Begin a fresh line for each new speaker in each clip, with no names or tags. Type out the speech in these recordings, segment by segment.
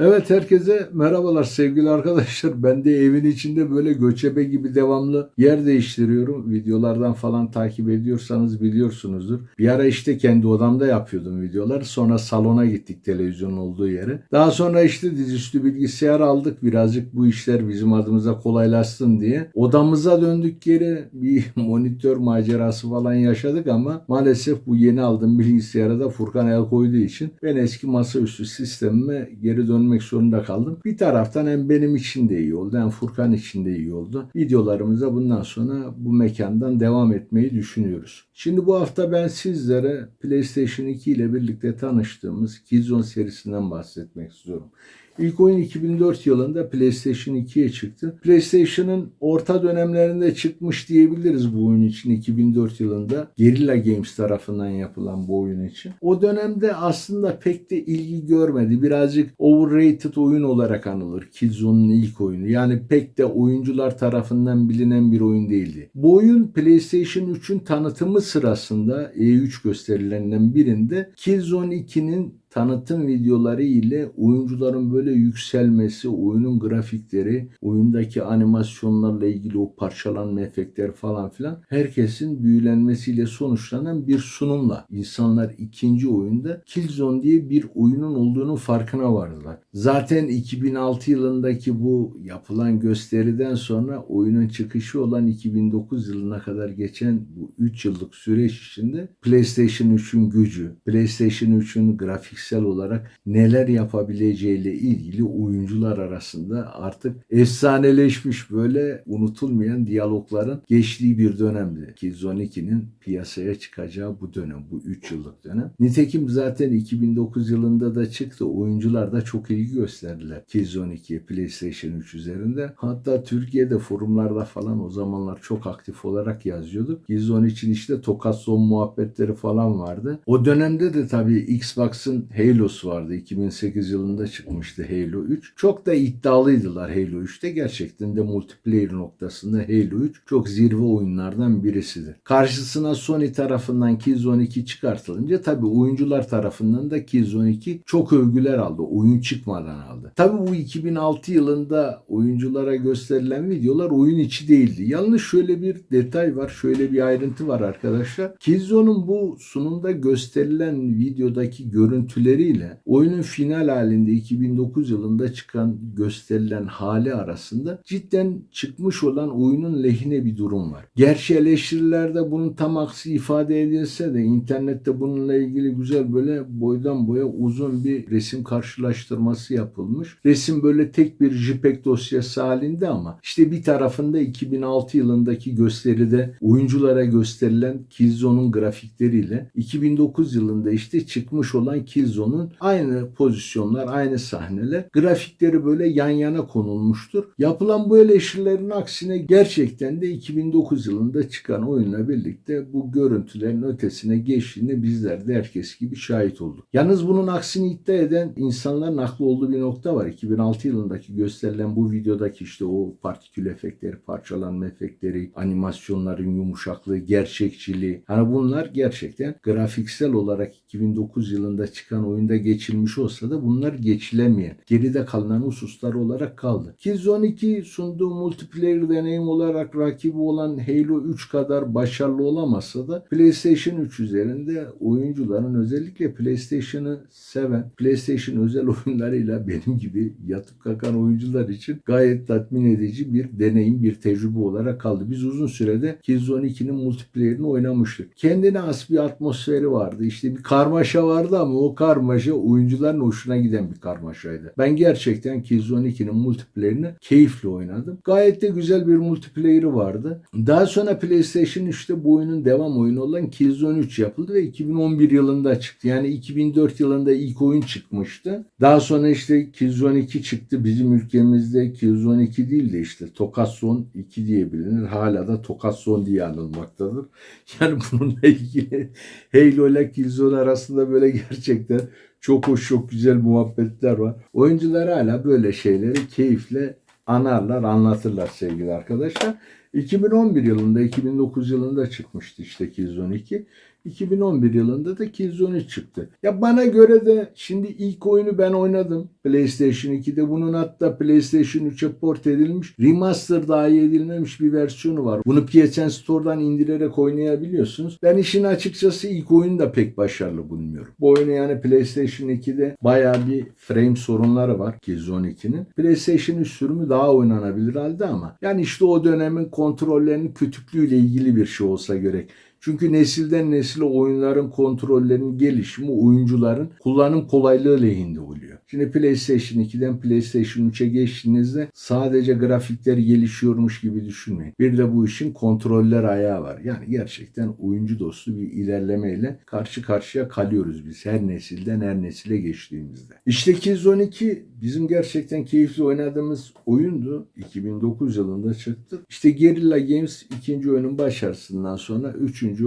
Evet herkese merhabalar sevgili arkadaşlar. Ben de evin içinde böyle göçebe gibi devamlı yer değiştiriyorum. Videolardan falan takip ediyorsanız biliyorsunuzdur. Bir ara işte kendi odamda yapıyordum videolar. Sonra salona gittik televizyon olduğu yere. Daha sonra işte dizüstü bilgisayar aldık. Birazcık bu işler bizim adımıza kolaylaşsın diye. Odamıza döndük geri bir monitör macerası falan yaşadık ama maalesef bu yeni aldığım bilgisayara da Furkan el koyduğu için ben eski masaüstü sistemime geri dönmek zorunda kaldım. Bir taraftan hem benim için de iyi oldu hem Furkan için de iyi oldu. Videolarımıza bundan sonra bu mekandan devam etmeyi düşünüyoruz. Şimdi bu hafta ben sizlere PlayStation 2 ile birlikte tanıştığımız Killzone serisinden bahsetmek istiyorum. İlk oyun 2004 yılında PlayStation 2'ye çıktı. PlayStation'ın orta dönemlerinde çıkmış diyebiliriz bu oyun için 2004 yılında. Guerrilla Games tarafından yapılan bu oyun için. O dönemde aslında pek de ilgi görmedi. Birazcık overrated oyun olarak anılır. Killzone'un ilk oyunu. Yani pek de oyuncular tarafından bilinen bir oyun değildi. Bu oyun PlayStation 3'ün tanıtımı sırasında E3 gösterilerinden birinde Killzone 2'nin tanıtım videoları ile oyuncuların böyle yükselmesi, oyunun grafikleri, oyundaki animasyonlarla ilgili o parçalanma efektler falan filan herkesin büyülenmesiyle sonuçlanan bir sunumla insanlar ikinci oyunda Killzone diye bir oyunun olduğunu farkına vardılar. Zaten 2006 yılındaki bu yapılan gösteriden sonra oyunun çıkışı olan 2009 yılına kadar geçen bu 3 yıllık süreç içinde PlayStation 3'ün gücü, PlayStation 3'ün grafiksel olarak neler yapabileceğiyle ilgili oyuncular arasında artık efsaneleşmiş böyle unutulmayan diyalogların geçtiği bir dönemdi. Killzone 2'nin piyasaya çıkacağı bu dönem, bu 3 yıllık dönem. Nitekim zaten 2009 yılında da çıktı. Oyuncular da çok ilgi gösterdiler Killzone 2'ye PlayStation 3 üzerinde. Hatta Türkiye'de forumlarda falan o zamanlar çok aktif olarak yazıyorduk. Killzone için işte tokat son muhabbetleri falan vardı. O dönemde de tabii Xbox'ın Halo'su vardı. 2008 yılında çıkmıştı Halo 3. Çok da iddialıydılar Halo 3'te. Gerçekten de multiplayer noktasında Halo 3 çok zirve oyunlardan birisidir. Karşısına Sony tarafından Killzone 2 çıkartılınca tabii oyuncular tarafından da Killzone 2 çok övgüler aldı. Oyun çıkmadan aldı. Tabii bu 2006 yılında oyunculara gösterilen videolar oyun içi değildi. Yalnız şöyle bir detay var, şöyle bir ayrıntı var arkadaşlar. Killzone'un bu sunumda gösterilen videodaki görüntüleriyle oyunun final halinde 2009 yılında çıkan gösterilen hali arasında cidden çıkmış olan oyunun lehine bir durum var. Gerçi eleştirilerde bunun tam aksi ifade edilse de internette bununla ilgili güzel böyle boydan boya uzun bir resim karşılaştırması yapılmış. Resim böyle tek bir JPEG dosyası halinde ama işte bir tarafında 2006 yılındaki gösteride oyunculara gösterilen Killzone'un grafikleriyle 2009 yılında işte çıkmış olan Killzone'un aynı pozisyonlar, aynı sahneler grafikleri böyle yan yana konulmuştur. Yapılan bu eleştirilerin aksine gerçekten de 2009 yılında çıkan oyunla birlikte bu görüntülerin ötesine geçtiğinde bizler de herkes gibi şahit olduk. Yalnız bunun aksini iddia eden insanların haklı olduğu bir nokta var. 2006 yılındaki gösterilen bu videodaki işte o partikül efektleri, parçalanma efektleri, animasyonların yumuşaklığı, gerçekçiliği. Hani bunlar gerçekten grafiksel olarak 2009 yılında çıkan oyunda geçilmiş olsa da bunlar geçilemeyen, geride kalan hususlar olarak kaldı. Killzone 2 sunduğu multiplayer deneyim olarak rakibi olan Halo 3 kadar başarılı olamasa da PlayStation 3 üzerinde oyuncuların özellikle PlayStation'ı seven, PlayStation özel oyunlarıyla benim gibi yatıp kalkan oyuncular için gayet tatmin edici bir deneyim, bir tecrübe olarak kaldı. Biz uzun sürede Killzone 2'nin multiplayer'ini oynamıştık. Kendine has bir atmosferi vardı. İşte bir karmaşa vardı ama o karmaşa oyuncuların hoşuna giden bir karmaşaydı. Ben gerçekten Killzone 2'nin multiplayer'ini keyifle oynadım. Gayet de güzel bir multiplayer'ı vardı. Daha sonra PlayStation 3'te bu oyunun devam oyunu olan Killzone 3 yapıldı ve 2011 yılında çıktı. Yani 2004 yılında ilk oyun çıkmıştı. Daha sonra işte Killzone 2 çıktı. Bizim ülkemizde Killzone 2 değil de işte Tokason 2 diye bilinir. Hala da Tokason diye anılmaktadır. Yani bununla ilgili Halo ile Killzone arasında böyle gerçekten çok hoş, çok güzel muhabbetler var. Oyuncular hala böyle şeyleri keyifle anarlar, anlatırlar sevgili arkadaşlar. 2011 yılında, 2009 yılında çıkmıştı işte Killzone 2. 2011 yılında da Killzone çıktı. Ya bana göre de şimdi ilk oyunu ben oynadım. PlayStation 2'de bunun hatta PlayStation 3'e port edilmiş, remaster dahi edilmemiş bir versiyonu var. Bunu PSN Store'dan indirerek oynayabiliyorsunuz. Ben işin açıkçası ilk oyunu da pek başarılı bulmuyorum. Bu oyunu yani PlayStation 2'de bayağı bir frame sorunları var Killzone 2'nin. PlayStation 3 sürümü daha oynanabilir halde ama yani işte o dönemin kontrollerinin kütüklüğüyle ilgili bir şey olsa gerek. Çünkü nesilden nesile oyunların kontrollerinin gelişimi oyuncuların kullanım kolaylığı lehinde oluyor. Şimdi PlayStation 2'den PlayStation 3'e geçtiğinizde sadece grafikler gelişiyormuş gibi düşünmeyin. Bir de bu işin kontroller ayağı var. Yani gerçekten oyuncu dostu bir ilerlemeyle karşı karşıya kalıyoruz biz her nesilden her nesile geçtiğimizde. İşte Killzone 2 bizim gerçekten keyifli oynadığımız oyundu. 2009 yılında çıktı. İşte Guerrilla Games ikinci oyunun başarısından sonra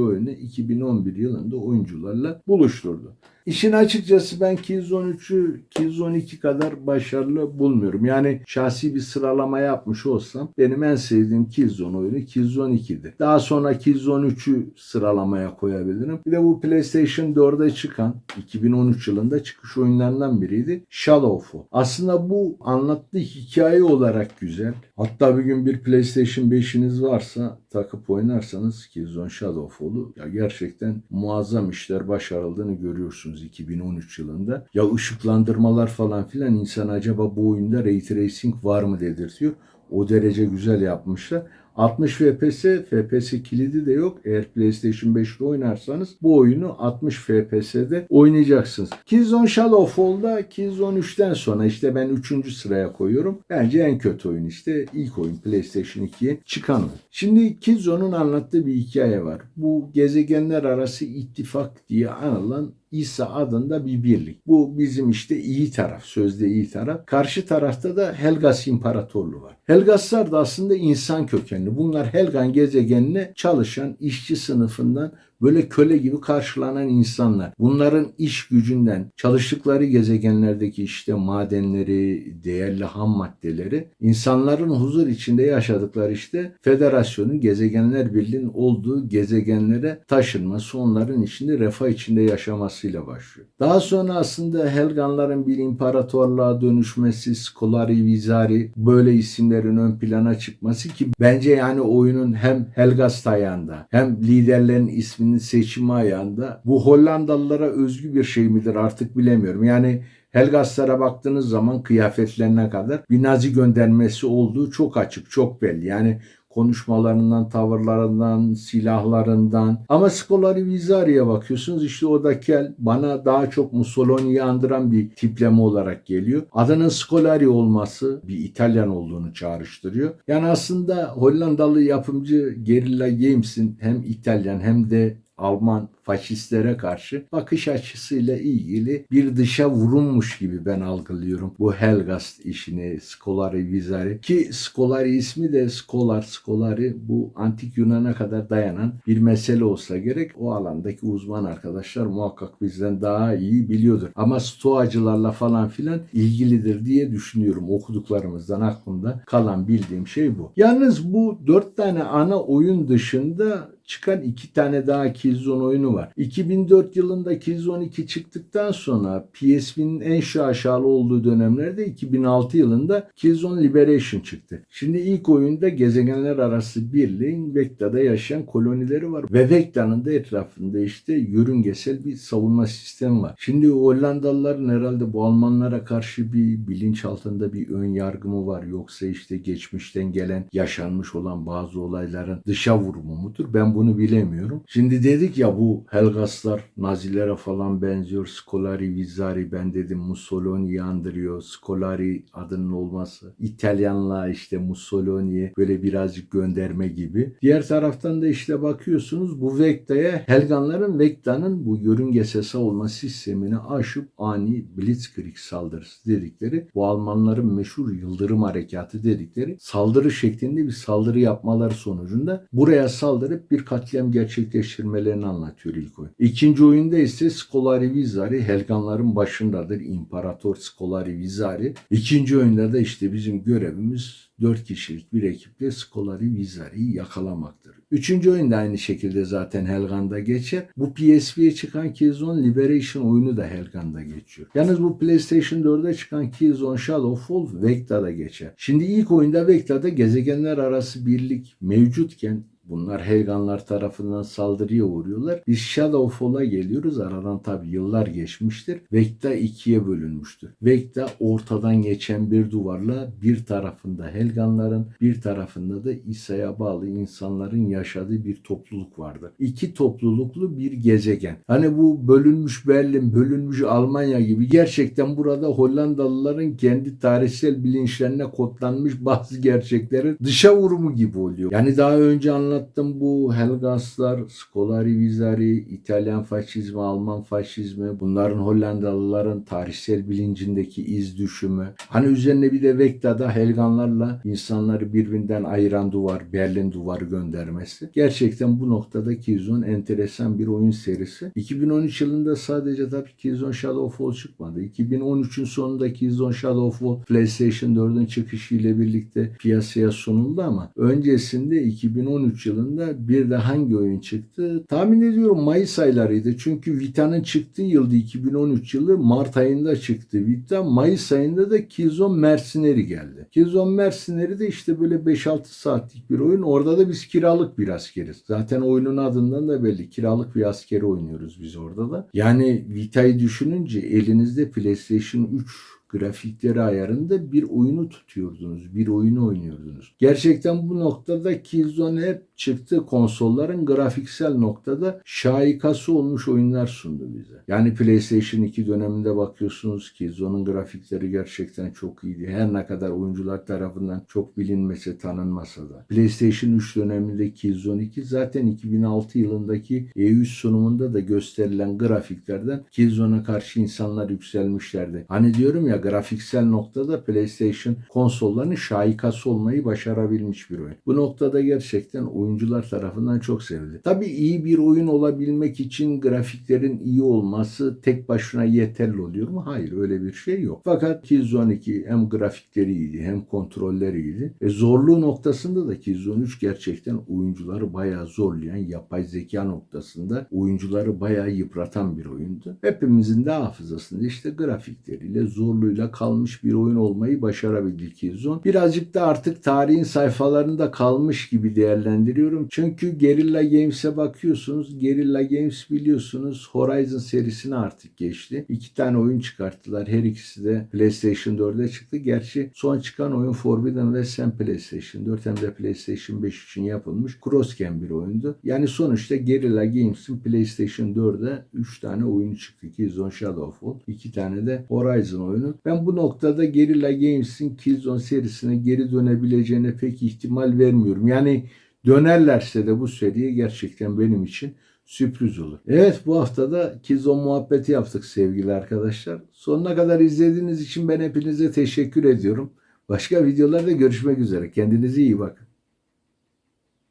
oyunu 2011 yılında oyuncularla buluşturdu. İşin açıkçası ben Killzone 3'ü Killzone 2 kadar başarılı bulmuyorum. Yani şahsi bir sıralama yapmış olsam benim en sevdiğim Killzone oyunu Killzone 2'di. Daha sonra Killzone 3'ü sıralamaya koyabilirim. Bir de bu PlayStation 4'e çıkan 2013 yılında çıkış oyunlarından biriydi. Shadowfall. Aslında bu anlattığı hikaye olarak güzel. Hatta bir gün bir PlayStation 5'iniz varsa takıp oynarsanız Killzone Shadowfall'u ya gerçekten muazzam işler başarıldığını görüyorsunuz 2013 yılında. Ya ışıklandırmalar falan filan insan acaba bu oyunda Ray Tracing var mı dedirtiyor. O derece güzel yapmışlar. 60 FPS, FPS kilidi de yok. Eğer PlayStation 5'te oynarsanız bu oyunu 60 FPS'de oynayacaksınız. Killzone Shadowfall'da Killzone 3'ten sonra işte ben 3. sıraya koyuyorum. Bence en kötü oyun işte ilk oyun PlayStation 2'ye çıkan oyun. Şimdi Killzone'un anlattığı bir hikaye var. Bu gezegenler arası ittifak diye anılan İsa adında bir birlik. Bu bizim işte iyi taraf, sözde iyi taraf. Karşı tarafta da Helgas İmparatorluğu var. Helgaslar da aslında insan kökenli. Bunlar Helgan gezegenine çalışan işçi sınıfından böyle köle gibi karşılanan insanlar. Bunların iş gücünden, çalıştıkları gezegenlerdeki işte madenleri, değerli ham maddeleri, insanların huzur içinde yaşadıkları işte Federasyonun Gezegenler Birliği'nin olduğu gezegenlere taşınması, onların içinde refah içinde yaşamasıyla başlıyor. Daha sonra aslında Helganların bir imparatorluğa dönüşmesi, Skolari, Vizari böyle isimlerin ön plana çıkması ki bence yani oyunun hem Helgas ayağında hem liderlerin ismini seçimi ayağında bu Hollandalılara özgü bir şey midir artık bilemiyorum. Yani Helgaslara baktığınız zaman kıyafetlerine kadar bir Nazi göndermesi olduğu çok açık, çok belli. Yani konuşmalarından, tavırlarından, silahlarından. Ama Scolari Vizari'ye bakıyorsunuz işte o da kel bana daha çok Mussolini'yi andıran bir tipleme olarak geliyor. Adının Scolari olması bir İtalyan olduğunu çağrıştırıyor. Yani aslında Hollandalı yapımcı Guerrilla Games'in hem İtalyan hem de Alman faşistlere karşı bakış açısıyla ilgili bir dışa vurulmuş gibi ben algılıyorum bu Helgast işini Scolari Vizari ki Scolari ismi de Scholar Scolari bu antik Yunan'a kadar dayanan bir mesele olsa gerek o alandaki uzman arkadaşlar muhakkak bizden daha iyi biliyordur ama stoacılarla falan filan ilgilidir diye düşünüyorum okuduklarımızdan aklımda kalan bildiğim şey bu. Yalnız bu dört tane ana oyun dışında çıkan iki tane daha Killzone oyunu var. 2004 yılında Killzone 2 çıktıktan sonra PSP'nin en şaşalı olduğu dönemlerde 2006 yılında Killzone Liberation çıktı. Şimdi ilk oyunda gezegenler arası birliğin Vecta'da yaşayan kolonileri var. Ve Vecta'nın da etrafında işte yörüngesel bir savunma sistemi var. Şimdi Hollandalıların herhalde bu Almanlara karşı bir bilinç altında bir ön yargı mı var? Yoksa işte geçmişten gelen yaşanmış olan bazı olayların dışa vurumu mudur? Ben bunu bilemiyorum. Şimdi dedik ya bu Helgaslar Nazilere falan benziyor. Scolari, Vizari ben dedim Mussolini'yi andırıyor. Scolari adının olması. İtalyanla işte Mussolini'ye böyle birazcık gönderme gibi. Diğer taraftan da işte bakıyorsunuz bu Vecta'ya Helganların Vecta'nın bu yörüngesel savunma sistemini aşıp ani Blitzkrieg saldırısı dedikleri bu Almanların meşhur Yıldırım Harekatı dedikleri saldırı şeklinde bir saldırı yapmaları sonucunda buraya saldırıp bir katliam gerçekleştirmelerini anlatıyor ilk oyun. İkinci oyunda ise Scolari Vizari Helganların başındadır. İmparator Scolari Vizari. İkinci oyunda da işte bizim görevimiz 4 kişilik bir ekiple Scolari Vizari'yi yakalamaktır. Üçüncü oyun da aynı şekilde zaten Helgan'da geçer. Bu PSP'ye çıkan Killzone Liberation oyunu da Helgan'da geçiyor. Yalnız bu PlayStation 4'e çıkan Killzone Shadowfall Vecta'da geçer. Şimdi ilk oyunda Vecta'da gezegenler arası birlik mevcutken Bunlar Helganlar tarafından saldırıya uğruyorlar. Biz Shadowfall'a geliyoruz. Aradan tabi yıllar geçmiştir. Vecta ikiye bölünmüştür. Vecta ortadan geçen bir duvarla bir tarafında Helganların bir tarafında da İsa'ya bağlı insanların yaşadığı bir topluluk vardı. İki topluluklu bir gezegen. Hani bu bölünmüş Berlin, bölünmüş Almanya gibi gerçekten burada Hollandalıların kendi tarihsel bilinçlerine kodlanmış bazı gerçeklerin dışa vurumu gibi oluyor. Yani daha önce anlattığım bu Helgaslar, Scolari Vizari, İtalyan faşizmi, Alman faşizmi, bunların Hollandalıların tarihsel bilincindeki iz düşümü. Hani üzerine bir de Vecta'da Helganlarla insanları birbirinden ayıran duvar, Berlin duvarı göndermesi. Gerçekten bu noktada Killzone enteresan bir oyun serisi. 2013 yılında sadece tabii Killzone Shadowfall çıkmadı. 2013'ün sonunda Killzone Shadowfall PlayStation 4'ün çıkışıyla birlikte piyasaya sunuldu ama öncesinde 2013 yılında bir de hangi oyun çıktı? Tahmin ediyorum Mayıs aylarıydı. Çünkü Vita'nın çıktığı yılda 2013 yılı Mart ayında çıktı Vita. Mayıs ayında da Killzone Mercenary geldi. Killzone Mercenary de işte böyle 5-6 saatlik bir oyun. Orada da biz kiralık bir askeriz. Zaten oyunun adından da belli. Kiralık bir askeri oynuyoruz biz orada da. Yani Vita'yı düşününce elinizde PlayStation 3 grafikleri ayarında bir oyunu tutuyordunuz. Bir oyunu oynuyordunuz. Gerçekten bu noktada Killzone hep çıktığı konsolların grafiksel noktada şaikası olmuş oyunlar sundu bize. Yani PlayStation 2 döneminde bakıyorsunuz Killzone'un grafikleri gerçekten çok iyiydi. Her ne kadar oyuncular tarafından çok bilinmese tanınmasa da. PlayStation 3 döneminde Killzone 2 zaten 2006 yılındaki E3 sunumunda da gösterilen grafiklerden Killzone'a karşı insanlar yükselmişlerdi. Hani diyorum ya grafiksel noktada PlayStation konsollarının şaikası olmayı başarabilmiş bir oyun. Bu noktada gerçekten oyuncular tarafından çok sevildi. Tabii iyi bir oyun olabilmek için grafiklerin iyi olması tek başına yeterli oluyor mu? Hayır öyle bir şey yok. Fakat Killzone 2 hem grafikleri iyiydi hem kontrolleri iyiydi. E zorluğu noktasında da Killzone 3 gerçekten oyuncuları bayağı zorlayan yapay zeka noktasında oyuncuları bayağı yıpratan bir oyundu. Hepimizin de hafızasında işte grafikleriyle zorluğuyla kalmış bir oyun olmayı başarabildi Killzone. Birazcık da artık tarihin sayfalarında kalmış gibi değerlendiriyorum. Çünkü Guerrilla Games'e bakıyorsunuz. Guerrilla Games biliyorsunuz Horizon serisini artık geçti. İki tane oyun çıkarttılar. Her ikisi de PlayStation 4'e çıktı. Gerçi son çıkan oyun Forbidden West hem PlayStation 4 hem de PlayStation 5 için yapılmış cross-gen bir oyundu. Yani sonuçta Guerrilla Games'in PlayStation 4'e 3 tane oyunu çıktı. Killzone Shadowfall. 2 tane de Horizon oyunu. Ben bu noktada Guerrilla Games'in Killzone serisine geri dönebileceğine pek ihtimal vermiyorum. Yani dönerlerse de bu seriye gerçekten benim için sürpriz olur. Evet bu hafta da Killzone muhabbeti yaptık sevgili arkadaşlar. Sonuna kadar izlediğiniz için ben hepinize teşekkür ediyorum. Başka videolarda görüşmek üzere. Kendinize iyi bakın.